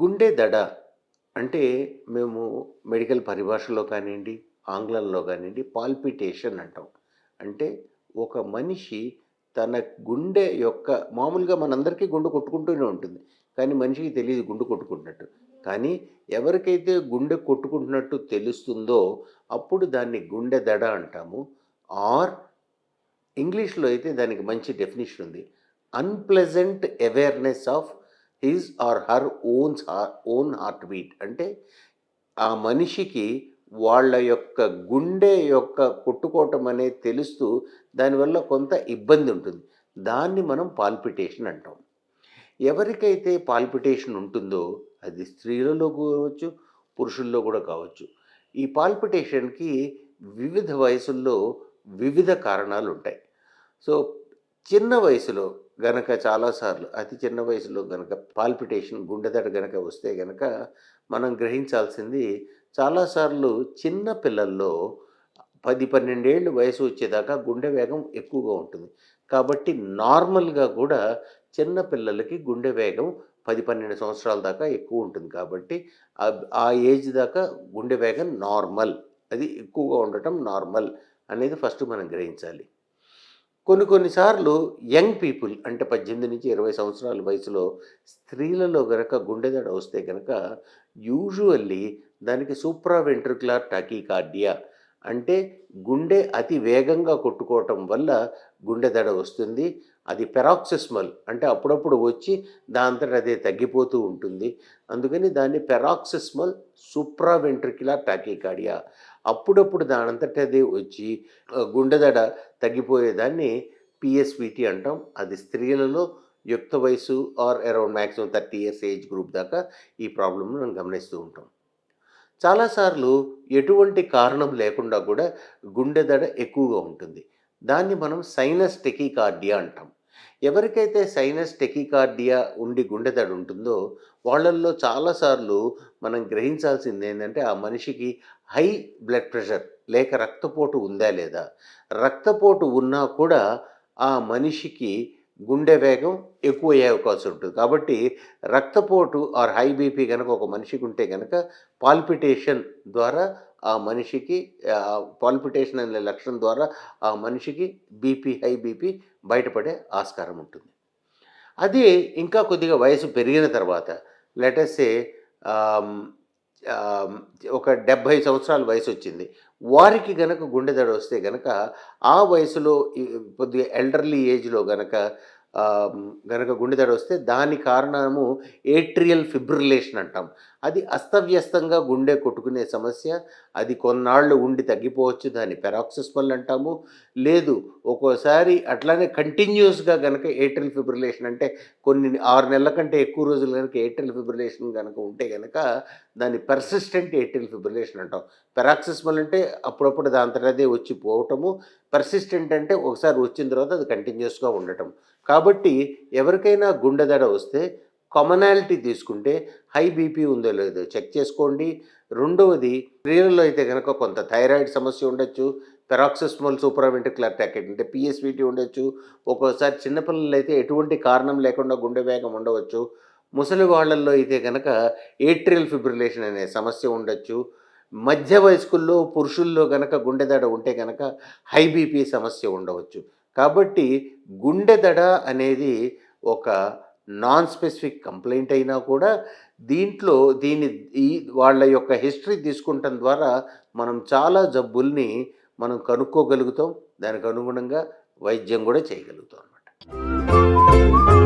గుండె దడ అంటే మేము మెడికల్ పరిభాషలో కానివ్వండి ఆంగ్లంలో కానివ్వండి పాల్పిటేషన్ అంటాం. అంటే ఒక మనిషి తన గుండె యొక్క మామూలుగా మనందరికీ గుండె కొట్టుకుంటూనే ఉంటుంది. కానీ మనిషికి తెలియదు గుండె కొట్టుకుంటున్నట్టు. కానీ ఎవరికైతే గుండె కొట్టుకుంటున్నట్టు తెలుస్తుందో అప్పుడు దాన్ని గుండె దడ అంటాము. ఆర్ ఇంగ్లీష్లో అయితే దానికి మంచి డెఫినేషన్ ఉంది. Unpleasant awareness of his or her owns own heartbeat. అంటే ఆ మనిషికి వాళ్ళ యొక్క గుండె యొక్క కొట్టుకోవటం అనేది తెలుస్తూ దానివల్ల కొంత ఇబ్బంది ఉంటుంది. దాన్ని మనం పాల్పిటేషన్ అంటాం. ఎవరికైతే పాల్పిటేషన్ ఉంటుందో అది స్త్రీలలో కావచ్చు పురుషుల్లో కూడా కావచ్చు. ఈ పాల్పిటేషన్కి వివిధ వయసుల్లో వివిధ కారణాలు ఉంటాయి సో చిన్న వయసులో గనక చాలాసార్లు అతి చిన్న వయసులో గనక పాల్పిటేషన్ గుండెదడ గనక వస్తే గనక మనం గ్రహించాల్సింది చాలాసార్లు చిన్న పిల్లల్లో పది పన్నెండేళ్ళు వయసు వచ్చేదాకా గుండె వేగం ఎక్కువగా ఉంటుంది. కాబట్టి నార్మల్గా కూడా చిన్న పిల్లలకి గుండె వేగం పది పన్నెండు సంవత్సరాల దాకా ఎక్కువ ఉంటుంది. కాబట్టి ఆ- ఆ ఏజ్ దాకా గుండె వేగం నార్మల్ అది ఎక్కువగా ఉండటం నార్మల్ అనేది ఫస్ట్ మనం గ్రహించాలి. కొన్ని కొన్నిసార్లు యంగ్ పీపుల్ అంటే పద్దెనిమిది నుంచి ఇరవై సంవత్సరాల వయసులో స్త్రీలలో గనక గుండెదడ వస్తే గనక యూజువల్లీ దానికి సూప్రా వెంట్రుకులర్ టాకీకార్డియా అంటే గుండె అతి వేగంగా కొట్టుకోవటం వల్ల గుండె దడ వస్తుంది. అది పెరాక్సిస్మల్ అంటే అప్పుడప్పుడు వచ్చి దాంతట అదే తగ్గిపోతూ ఉంటుంది. అందుకని దాన్ని పెరాక్సిస్మల్ సూప్రా వెంట్రికులర్ టాకీకార్డియా అప్పుడప్పుడు దానంతట అది వచ్చి గుండెదడ తగ్గిపోయేదాన్ని పిఎస్విటి అంటాం. అది స్త్రీలలో యుక్త వయసు or around maximum thirty years age group దాకా ఈ ప్రాబ్లమ్ను మనం గమనిస్తూ ఉంటాం. చాలాసార్లు ఎటువంటి కారణం లేకుండా కూడా గుండె దడ ఎక్కువగా ఉంటుంది. దాన్ని మనం సైనస్ టెకీకార్డియా అంటాం. ఎవరికైతే సైనస్ టెకికార్డియా ఉండి గుండెదడి ఉంటుందో వాళ్ళల్లో చాలాసార్లు మనం గ్రహించాల్సింది ఏంటంటే ఆ మనిషికి హై బ్లడ్ ప్రెషర్ లేక రక్తపోటు ఉందా లేదా? రక్తపోటు ఉన్నా కూడా ఆ మనిషికి గుండె వేగం ఎక్కువ అయ్యే అవకాశం ఉంటుంది. కాబట్టి రక్తపోటు ఆర్ హై బీపీ కనుక ఒక మనిషికి ఉంటే కనుక పాల్పిటేషన్ ద్వారా ఆ మనిషికి పాల్పిటేషన్ అనే లక్షణం ద్వారా ఆ మనిషికి బీపీ హై బీపీ బయటపడే ఆస్కారం ఉంటుంది. అది ఇంకా కొద్దిగా వయసు పెరిగిన తర్వాత లెటర్సే ఒక డెబ్భై సంవత్సరాల వయసు వచ్చింది. వారికి గనక గుండె దడ వస్తే గనక ఆ వయసులో కొద్దిగా ఎల్డర్లీ ఏజ్లో గనక గనక గుండె దడ వస్తే దాని కారణము ఏట్రియల్ ఫిబ్రిలేషన్ అంటాం. అది అస్తవ్యస్తంగా గుండె కొట్టుకునే సమస్య. అది కొన్నాళ్ళు ఉండి తగ్గిపోవచ్చు. దాన్ని పెరాక్సిస్మల్ అంటాము. లేదు ఒక్కోసారి అట్లానే కంటిన్యూస్గా కనుక ఏట్రిల్ ఫిబ్రిలేషన్ అంటే కొన్ని ఆరు నెలల కంటే ఎక్కువ రోజులు కనుక ఏట్రిల్ ఫిబ్రిలేషన్ కనుక ఉంటే కనుక దాన్ని పర్సిస్టెంట్ ఏట్రిల్ ఫిబ్రిలేషన్ అంటాం. పెరాక్సిస్మల్ అంటే అప్పుడప్పుడు దాంతటదే అదే వచ్చి పోవటము. పర్సిస్టెంట్ అంటే ఒకసారి వచ్చిన తర్వాత అది కంటిన్యూస్గా ఉండటం. కాబట్టి ఎవరికైనా గుండె దడ వస్తే కామనాలిటీ తీసుకుంటే హై బీపీ ఉందో లేదో చెక్ చేసుకోండి. రెండవది స్త్రీలలో అయితే కనుక కొంత థైరాయిడ్ సమస్య ఉండొచ్చు పెరాక్సిస్మల్ సూపరావెంట్రికులర్ టాకెట్ అంటే పిఎస్విటి ఉండొచ్చు ఒక్కోసారి చిన్నపిల్లలు అయితే ఎటువంటి కారణం లేకుండా గుండె వేగం ఉండవచ్చు ముసలి వాళ్ళల్లో అయితే కనుక ఏట్రియల్ ఫిబ్రిలేషన్ అనే సమస్య ఉండొచ్చు మధ్య వయస్కుల్లో పురుషుల్లో గనక గుండె దడ ఉంటే కనుక హై బీపీ సమస్య ఉండవచ్చు. కాబట్టి గుండె దడ అనేది ఒక నాన్ స్పెసిఫిక్ కంప్లైంట్ అయినా కూడా దీంట్లో దీని ఈ వాళ్ళ యొక్క హిస్టరీ తీసుకుంటం ద్వారా మనం చాలా జబ్బుల్ని మనం కనుక్కోగలుగుతాం. దానికి అనుగుణంగా వైద్యం కూడా చేయగలుగుతాం అన్నమాట.